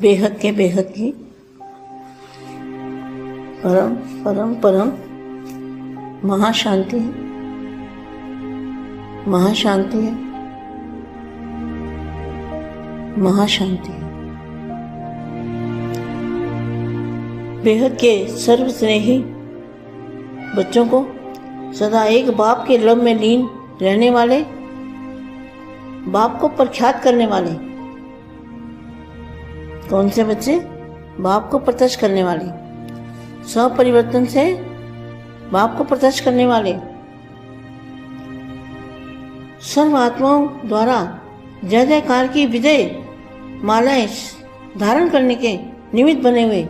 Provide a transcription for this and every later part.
बेहद के बेहद की। परम परम परम। महाशांति है। महाशांति है। महाशांति बेहद के सर्व स्नेही बच्चों को सदा एक बाप के लब में लीन रहने वाले, बाप को प्रख्यात करने वाले कौन से बच्चे? बाप को प्रत्यक्ष करने वाले। स्वपरिवर्तन से बाप को प्रत्यक्ष करने वाले। सर्व आत्माओं द्वारा जय जयकार की विजय मालाएँ धारण करने के निमित्त बने हुए।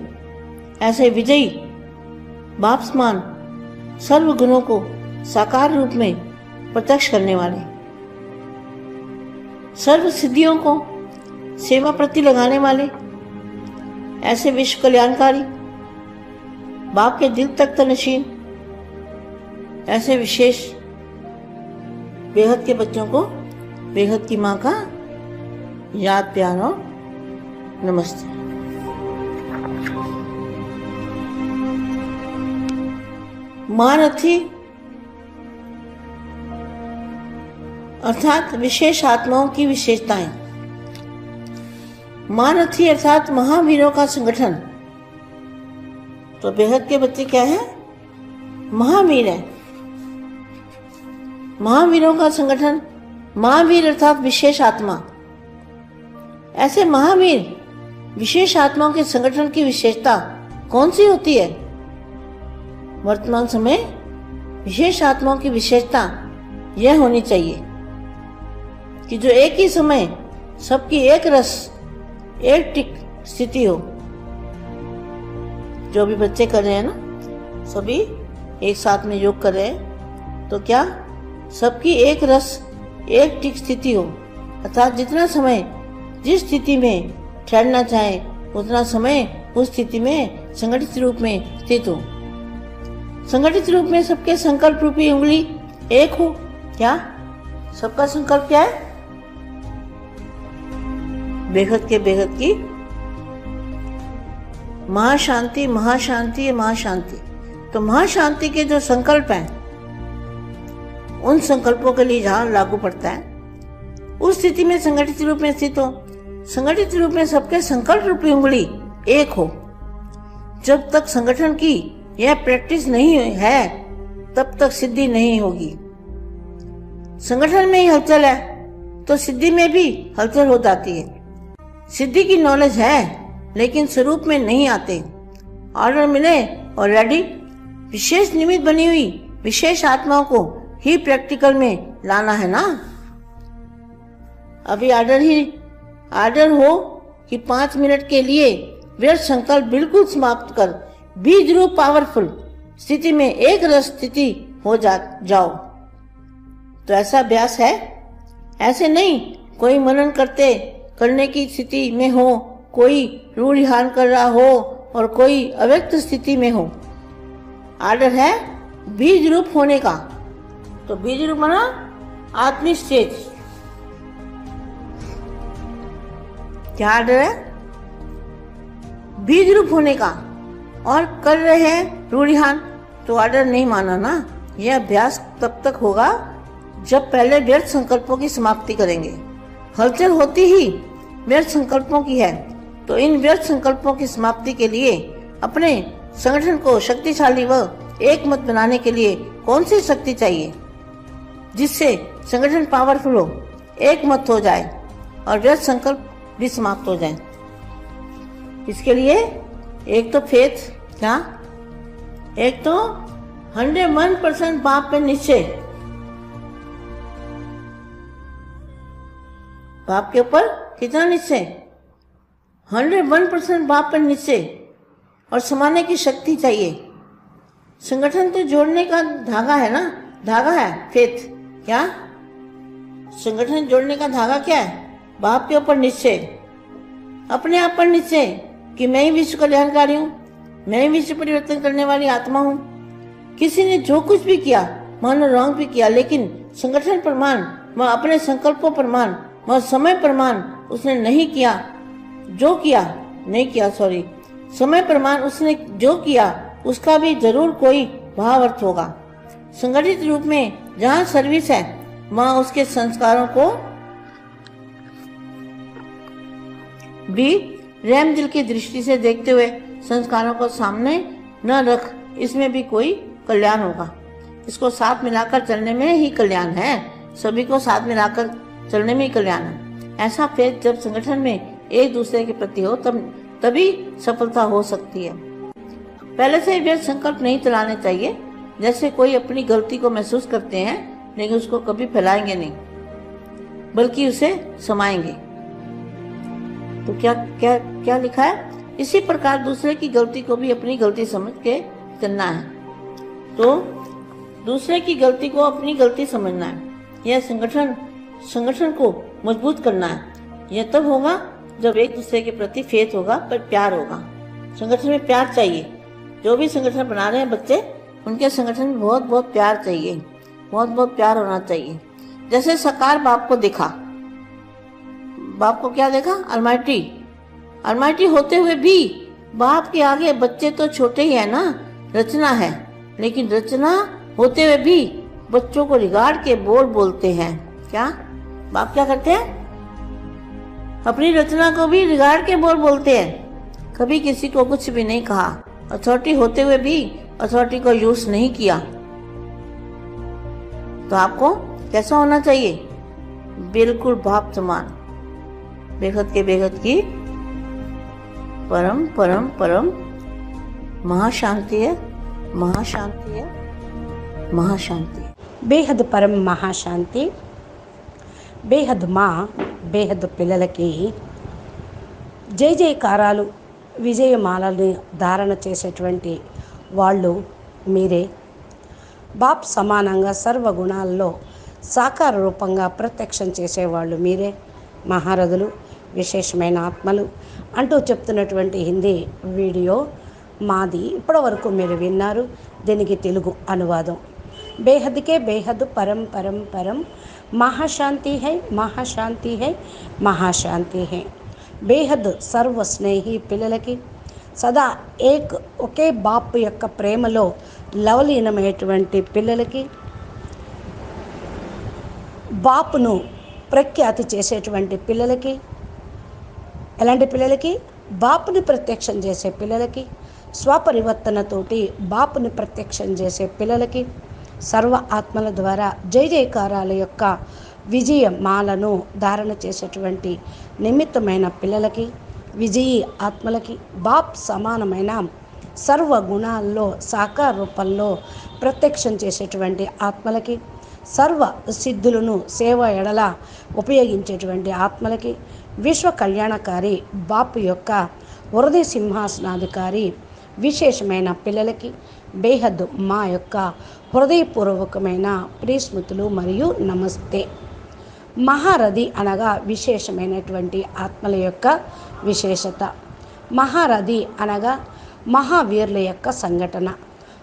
ऐसे विजयी बाप समान सर्व गुणों को साकार रूप में प्रत्यक्ष करने वाले। सर्व सिद्धियों को सेवा प्रति लगाने वाले। ऐसे विश्व कल्याणकारी बाप के दिल तक तो तनशीन ऐसे विशेष बेहद के बच्चों को, बेहद की माँ का याद, प्यार और नमस्ते। महारथी अर्थात विशेष आत्माओं की विशेषताएँ। महारथी अर्थात महावीरों का संगठन। तो बेहद के बच्चे क्या है? महावीर है। महावीरों का संगठन, महावीर अर्थात विशेष आत्मा। ऐसे महावीर, विशेष आत्माओं के संगठन की विशेषता कौन सी होती है? वर्तमान समय विशेष आत्माओं की विशेषता यह होनी चाहिए कि जो एक ही समय, सबकी एक रस एक टिक स्थिति हो। जो भी बच्चे कर रहे हैं ना, सभी एक साथ में योग कर रहे हैं तो क्या सबकी एक रस, एक टिक स्थिति हो। अर्थात जितना समय जिस स्थिति में ठहरना चाहे, उतना समय उस स्थिति में संगठित रूप में स्थित हो। संगठित रूप में सबके संकल्प रूपी उंगली एक हो। क्या? सबका संकल्प क्या है? बेहद के बेहद की महाशांति महाशांति महाशांति। तो महाशांति के जो संकल्प हैं, उन संकल्पों के लिए जहाँ लागू पड़ता है, उस स्थिति में संगठित रूप में स्थित हो। संगठित रूप में सबके संकल्प रूपी उंगली एक हो। जब तक संगठन की यह प्रैक्टिस नहीं है, तब तक सिद्धि नहीं होगी। संगठन में ही हलचल है तो सिद्धि में भी हलचल हो जाती है। सिद्धि की नॉलेज है, लेकिन स्वरूप में नहीं आते। ऑर्डर मिले और रेडी विशेष निमित्त बनी हुई, विशेष आत्माओं को ही प्रैक्टिकल में लाना है ना? अभी ऑर्डर ही ऑर्डर हो कि पाँच मिनट के लिए व्यर्थ संकल्प बिल्कुल समाप्त कर, बीज रूप पावरफुल स्थिति में एक रस स्थिति हो जा, जाओ। तो ऐसा अभ्यास है? ऐसे नहीं, कोई मनन करते करने की स्थिति में हो, कोई रूढ़िहान कर रहा हो और कोई अव्यक्त स्थिति में हो। आर्डर है बीज रूप होने का। तो बीज रूप माना स्टेज क्या आर्डर है? बीज रूप होने का। और कर रहे हैं रूढ़िहान। तो आर्डर नहीं माना ना। यह अभ्यास तब तक होगा जब पहले व्यर्थ संकल्पों की समाप्ति करेंगे। हलचल होती ही व्यर्थ संकल्पों की है तो इन व्यर्थ संकल्पों की समाप्ति के लिए अपने संगठन को शक्तिशाली व एक मत बनाने के लिए कौन सी शक्ति चाहिए, जिससे संगठन पावरफुल हो एक मत हो जाए और व्यर्थ संकल्प भी समाप्त हो जाए? इसके लिए एक तो फेथ क्या? एक तो हंड्रेड वन परसेंट बाप पे निश्चय। बाप के ऊपर कितना निश्चय हंड्रेड वन परसेंट बाप पर निश्चय और समाने की शक्ति चाहिए। संगठन तो जोड़ने का धागा है ना? धागा है फेथ क्या? संगठन जोड़ने का धागा क्या है? बाप के ऊपर निश्चय अपने आप पर निश्चय कि मैं ही विश्व कल्याणकारी हूँ, मैं ही विश्व परिवर्तन करने वाली आत्मा हूँ। किसी ने जो कुछ भी किया, मानो रॉन्ग भी किया, लेकिन संगठन प्रमाण व अपने संकल्पों प्रमाण व समय प्रमाण उसने नहीं किया, जो किया, नहीं किया सॉरी समय प्रमाण उसने जो किया, उसका भी ज़रूर कोई भाव अर्थ होगा। संगठित रूप में जहाँ सर्विस है, वहाँ उसके संस्कारों को भी रैम दिल की दृष्टि से देखते हुए संस्कारों को सामने न रख, इसमें भी कोई कल्याण होगा। इसको साथ मिलाकर चलने में ही कल्याण है। सभी को साथ मिलाकर चलने में ही कल्याण है। ऐसा फेथ जब संगठन में एक दूसरे के प्रति हो, तब, तभी सफलता हो सकती है। पहले से व्यर्थ संकल्प नहीं चलाने चाहिए। जैसे कोई अपनी गलती को महसूस करते हैं, लेकिन उसको कभी फैलाएँगे नहीं, बल्कि उसे समाएँगे। तो क्या क्या क्या लिखा है? इसी प्रकार दूसरे की गलती को भी अपनी गलती समझ के चलना है। तो दूसरे की गलती को अपनी गलती समझना है। यह संगठन संगठन को मज़बूत करना है। यह तब होगा जब एक दूसरे के प्रति फेथ होगा, पर प्यार होगा। संगठन में प्यार चाहिए। जो भी संगठन बना रहे हैं बच्चे, उनके संगठन में बहुत बहुत प्यार चाहिए। बहुत बहुत प्यार होना चाहिए। जैसे सकार बाप को देखा। बाप को क्या देखा? अलमाइटी अलमाइटी होते हुए भी बाप के आगे बच्चे तो छोटे ही है ना, रचना है। लेकिन रचना होते हुए भी बच्चों को रिगाड़ के बोल बोलते हैं। क्या? बाप क्या करते हैं? अपनी रचना को भी रिगाड़ के बोल बोलते हैं। कभी किसी को कुछ भी नहीं कहा। अथॉरिटी होते हुए भी अथॉरिटी को यूज़ नहीं किया। तो आपको कैसा होना चाहिए? बिल्कुल भाप समान बेहद के बेहद की परम परम परम महाशांति है। महाशांति है। महाशांति। बेहद परम महाशांति। బేహద్ మా బేహద్ పిల్లలకి జై జయకారాలు విజయమాలని ధారణ చేసేటువంటి వాళ్ళు మీరే. బాప్ సమానంగా సర్వగుణాల్లో సాకార రూపంగా ప్రత్యక్షం చేసేవాళ్ళు మీరే. మహారథులు విశేషమైన ఆత్మలు అంటూ చెప్తున్నటువంటి హిందీ వీడియో మాది. ఇప్పటివరకు మీరు విన్నారు. దీనికి తెలుగు అనువాదం. బేహద్కే బేహద్ పరం పరం పరం మహాశాంతి హై మహాశాంతి హై మహాశాంతి హై బేహద్ సర్వ స్నేహి పిల్లలకి సదా ఏక్ ఒకే బాపు యొక్క ప్రేమలో లవలీనమైనటువంటి పిల్లలకి బాపును ప్రఖ్యాతి చేసేటువంటి పిల్లలకి ఎలాంటి పిల్లలకి బాపుని ప్రత్యక్షం చేసే పిల్లలకి స్వపరివర్తనతోటి బాపుని ప్రత్యక్షం చేసే పిల్లలకి సర్వ ఆత్మల ద్వారా జై జయకారాల యొక్క విజయ మాలను ధారణ చేసేటువంటి నిమిత్తమైన పిల్లలకి విజయీ ఆత్మలకి బాప్ సమానమైన సర్వ గుణాల్లో సాకార రూపంలో ప్రత్యక్షం చేసేటువంటి ఆత్మలకి సర్వ సిద్ధులను సేవ ఎడల ఉపయోగించేటువంటి ఆత్మలకి విశ్వ కళ్యాణకారి బాపు యొక్క వరది సింహాసనాధికారి విశేషమైన పిల్లలకి బేహద్ మా యొక్క హృదయపూర్వకమైన ప్రియస్మృతులు మరియు నమస్తే. మహారథి అనగా విశేషమైనటువంటి ఆత్మల యొక్క విశేషత. మహారథి అనగా మహావీరుల యొక్క సంఘటన.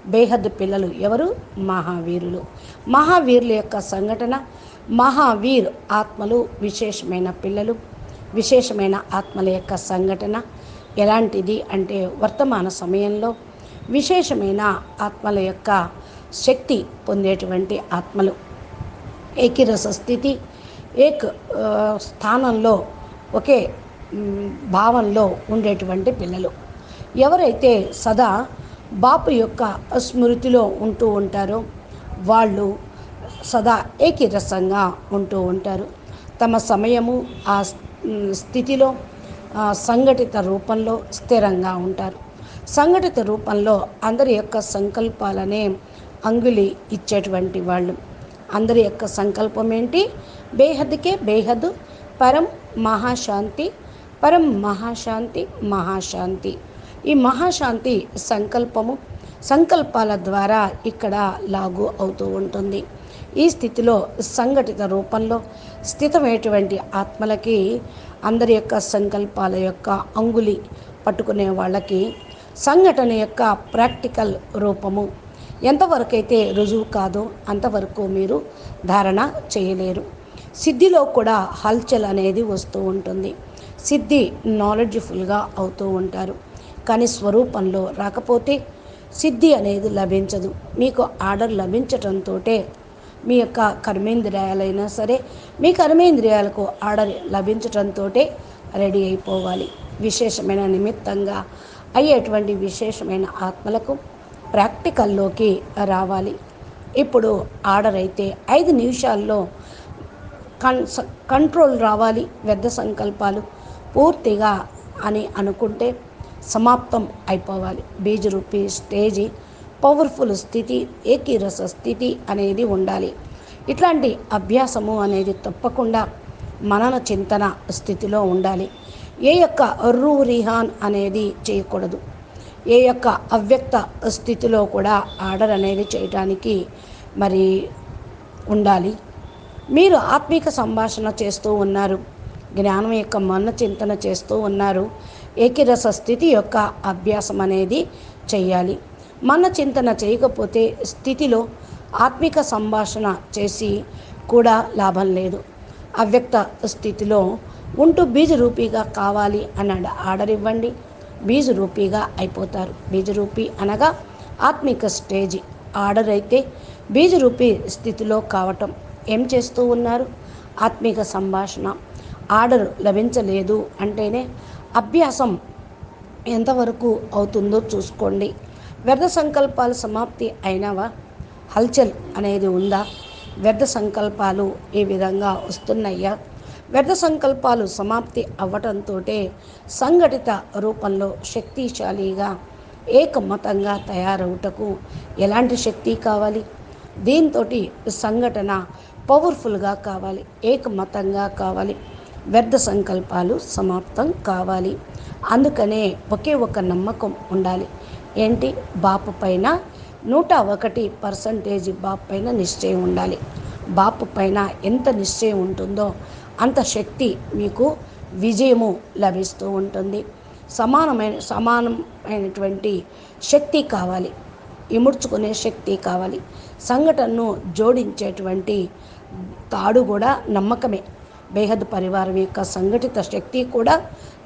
బేహద్ పిల్లలు ఎవరు? మహావీరులు. మహావీరుల యొక్క సంఘటన మహావీర్ ఆత్మలు విశేషమైన పిల్లలు విశేషమైన ఆత్మల యొక్క సంఘటన. ఎలాంటిది అంటే వర్తమాన సమయంలో విశేషమైన ఆత్మల యొక్క శక్తి పొందేటువంటి ఆత్మలు. ఏకీరస స్థితి ఏక్ స్థానంలో ఒకే భావంలో ఉండేటువంటి పిల్లలు. ఎవరైతే సదా బాపు యొక్క స్మృతిలో ఉంటూ ఉంటారో వాళ్ళు సదా ఏకీరసంగా ఉంటూ ఉంటారు. తమ సమయము ఆ స్థితిలో ఆ, సంఘటిత రూపంలో స్థిరంగా ఉంటారు. సంఘటిత రూపంలో అందరి యొక్క సంకల్పాలనే అంగులి ఇచ్చేటువంటి వాళ్ళు. అందరి యొక్క సంకల్పం ఏంటి బేహద్కే బేహద్ పరం మహాశాంతి పరం మహాశాంతి మహాశాంతి. ఈ మహాశాంతి సంకల్పము సంకల్పాల ద్వారా ఇక్కడ లాగు అవుతూ ఉంటుంది. ఈ స్థితిలో సంఘటిత రూపంలో స్థితమైనటువంటి ఆత్మలకి అందరి యొక్క సంకల్పాల యొక్క అంగులి పట్టుకునే వాళ్ళకి సంఘటన యొక్క ప్రాక్టికల్ రూపము. ఎంతవరకైతే రుజువు కాదో అంతవరకు మీరు ధారణ చేయలేరు. సిద్ధిలో కూడా హల్చల్ అనేది వస్తూ ఉంటుంది. సిద్ధి నాలెడ్జ్ఫుల్గా అవుతూ ఉంటారు. కానీ స్వరూపంలో రాకపోతే సిద్ధి అనేది లభించదు. మీకు ఆర్డర్ లభించటంతో మీ యొక్క కర్మేంద్రియాలైనా సరే మీ కర్మేంద్రియాలకు ఆర్డర్ లభించటంతో రెడీ అయిపోవాలి. విశేషమైన నిమిత్తంగా అయ్యేటువంటి విశేషమైన ఆత్మలకు ప్రాక్టికల్లోకి రావాలి. ఇప్పుడు ఆర్డర్ అయితే ఐదు నిమిషాల్లో కన్ కంట్రోల్ రావాలి వ్యర్థ సంకల్పాలు పూర్తిగా అని అనుకుంటే సమాప్తం అయిపోవాలి. బీజరూపి స్టేజి పవర్ఫుల్ స్థితి ఏకీరస స్థితి అనేది ఉండాలి. ఇట్లాంటి అభ్యాసము అనేది తప్పకుండా మనన చింతన స్థితిలో ఉండాలి. ఏ యొక్క రూ రిహాన్ అనేది చేయకూడదు. ఏ యొక్క అవ్యక్త స్థితిలో కూడా ఆర్డర్ అనేది చేయటానికి మరి ఉండాలి. మీరు ఆత్మిక సంభాషణ చేస్తూ ఉన్నారు జ్ఞానం యొక్క మన్న చింతన చేస్తూ ఉన్నారు ఏకిరస స్థితి యొక్క అభ్యాసం అనేది చేయాలి. మన చింతన చేయకపోతే స్థితిలో ఆత్మిక సంభాషణ చేసి కూడా లాభం లేదు. అవ్యక్త స్థితిలో ఉంటూ బీజరూపీగా కావాలి అన్నాడు. ఆర్డర్ ఇవ్వండి బీజరూపీగా అయిపోతారు. బీజరూపీ అనగా ఆత్మిక స్టేజ్. ఆర్డర్ అయితే బీజరూపీ స్థితిలో కావటం. ఏం చేస్తూ ఉన్నారు? ఆత్మిక సంభాషణ. ఆర్డర్ లభించలేదు అంటేనే అభ్యాసం ఎంతవరకు అవుతుందో చూసుకోండి. వ్యర్థ సంకల్పాల సమాప్తి అయినవా? హల్చల్ అనేది ఉందా? వ్యర్థ సంకల్పాలు ఈ విధంగా వస్తున్నాయా? వ్యర్థ సంకల్పాలు సమాప్తి అవ్వటంతో సంఘటిత రూపంలో శక్తిశాలిగా ఏకమతంగా తయారవుటకు ఎలాంటి శక్తి కావాలి? దీంతో సంఘటన పవర్ఫుల్గా కావాలి ఏకమతంగా కావాలి వ్యర్థ సంకల్పాలు సమాప్తం కావాలి. అందుకనే ఒకే ఒక నమ్మకం ఉండాలి. ఏంటి? బాపు పైన నూట ఒకటి పర్సంటేజ్ బాపు పైన నిశ్చయం ఉండాలి. బాపు పైన ఎంత నిశ్చయం ఉంటుందో అంత శక్తి మీకు విజయము లభిస్తూ ఉంటుంది. సమానమైన సమానమైనటువంటి శక్తి కావాలి. ఇముడ్చుకునే శక్తి కావాలి. సంఘటనను జోడించేటువంటి తాడు కూడా నమ్మకమే. బేహద్ పరివారం యొక్క సంఘటిత శక్తి కూడా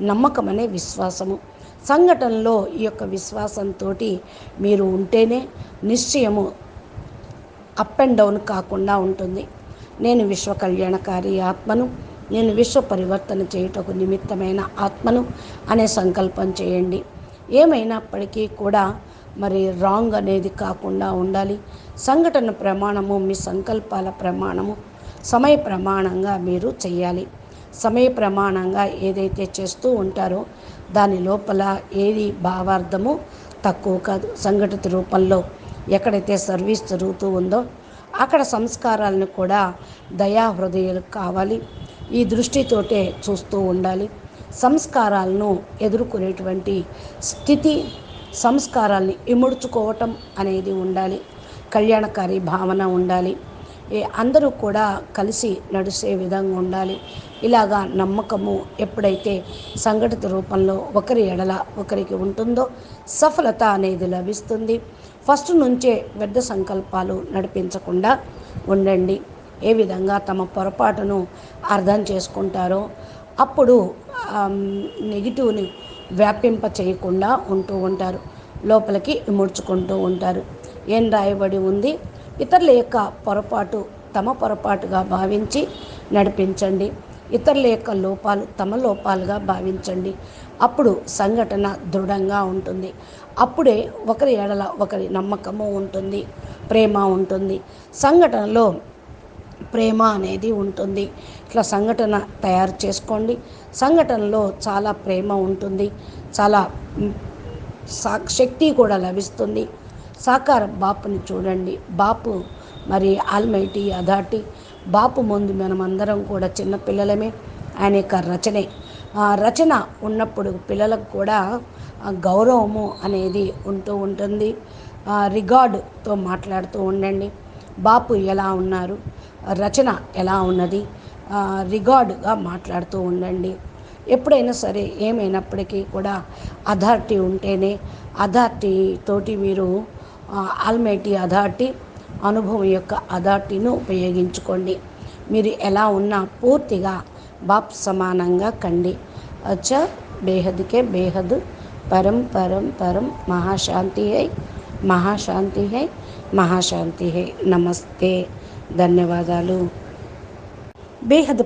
నమ్మకమనే విశ్వాసము. సంఘటనలో ఈ యొక్క విశ్వాసంతో మీరు ఉంటేనే నిశ్చయము అప్ అండ్ డౌన్ కాకుండా ఉంటుంది. నేను విశ్వ కళ్యాణకారి ఆత్మను నేను విశ్వ పరివర్తన చేయుటకు నిమిత్తమైన ఆత్మను అనే సంకల్పం చేయండి. ఏమైనప్పటికీ కూడా మరి రాంగ్ అనేది కాకుండా ఉండాలి. సంఘటన ప్రమాణము మీ సంకల్పాల ప్రమాణము సమయ ప్రమాణంగా మీరు చేయాలి. సమయ ప్రమాణంగా ఏదైతే చేస్తూ ఉంటారో దాని లోపల ఏది భావార్థము తక్కువ కాదు. సంఘటిత రూపంలో ఎక్కడైతే సర్వీస్ జరుగుతూ ఉందో అక్కడ సంస్కారాలను కూడా దయా హృదయాలు కావాలి. ఈ దృష్టితోటే చూస్తూ ఉండాలి. సంస్కారాలను ఎదుర్కొనేటువంటి స్థితి సంస్కారాల్ని ఇముడ్చుకోవటం అనేది ఉండాలి. కళ్యాణకారి భావన ఉండాలి. ఏ అందరూ కూడా కలిసి నడిచే విధంగా ఉండాలి. ఇలాగా నమ్మకము ఎప్పుడైతే సంఘటిత రూపంలో ఒకరి ఎడల ఒకరికి ఉంటుందో సఫలత అనేది లభిస్తుంది. ఫస్ట్ నుంచే వ్యర్థ సంకల్పాలు నడిపించకుండా ఉండండి. ఏ విధంగా తమ పొరపాటును అర్థం చేసుకుంటారో అప్పుడు నెగిటివ్ని వ్యాపింప చేయకుండా ఉంటూ ఉంటారు. లోపలికి ఇముడ్చుకుంటూ ఉంటారు. ఏం రాయబడి ఉంది? ఇతరుల యొక్క పొరపాటు తమ పొరపాటుగా భావించి నడిపించండి. ఇతరుల యొక్క లోపాలు తమ లోపాలుగా భావించండి. అప్పుడు సంఘటన దృఢంగా ఉంటుంది. అప్పుడే ఒకరి ఎడల ఒకరి నమ్మకము ఉంటుంది. ప్రేమ ఉంటుంది. సంఘటనలో ప్రేమ అనేది ఉంటుంది. ఇట్లా సంఘటన తయారు చేసుకోండి. సంఘటనలో చాలా ప్రేమ ఉంటుంది. చాలా సా శక్తి కూడా లభిస్తుంది. సాకార బాపుని చూడండి. బాపు మరి ఆల్మైటీ అధాటి బాపు ముందు మనమందరం కూడా చిన్నపిల్లలమే ఆయన యొక్క రచనే. ఆ రచన ఉన్నప్పుడు పిల్లలకు కూడా గౌరవము అనేది ఉంటూ ఉంటుంది. రికార్డుతో రిగార్డుతో మాట్లాడుతూ ఉండండి. బాపు ఎలా ఉన్నారు? రచన ఎలా ఉన్నది? రికార్డుగా రిగార్డుగా మాట్లాడుతూ ఉండండి. ఎప్పుడైనా సరే ఏమైనప్పటికీ కూడా అథారిటీ ఉంటేనే అథారిటీ తోటి మీరు ఆల్మైటీ అథారిటీ అనుభవం యొక్క అథారిటీను ఉపయోగించుకోండి. మీరు ఎలా ఉన్నా పూర్తిగా బాప్ సమానంగా కండి. అచ్చ బేహద్కే బేహద్ పరం పరం పరం మహాశాంతి హై మహాశాంతి హై మహాశాంతి హై నమస్తే. ధన్యవాదాలు. బేహద్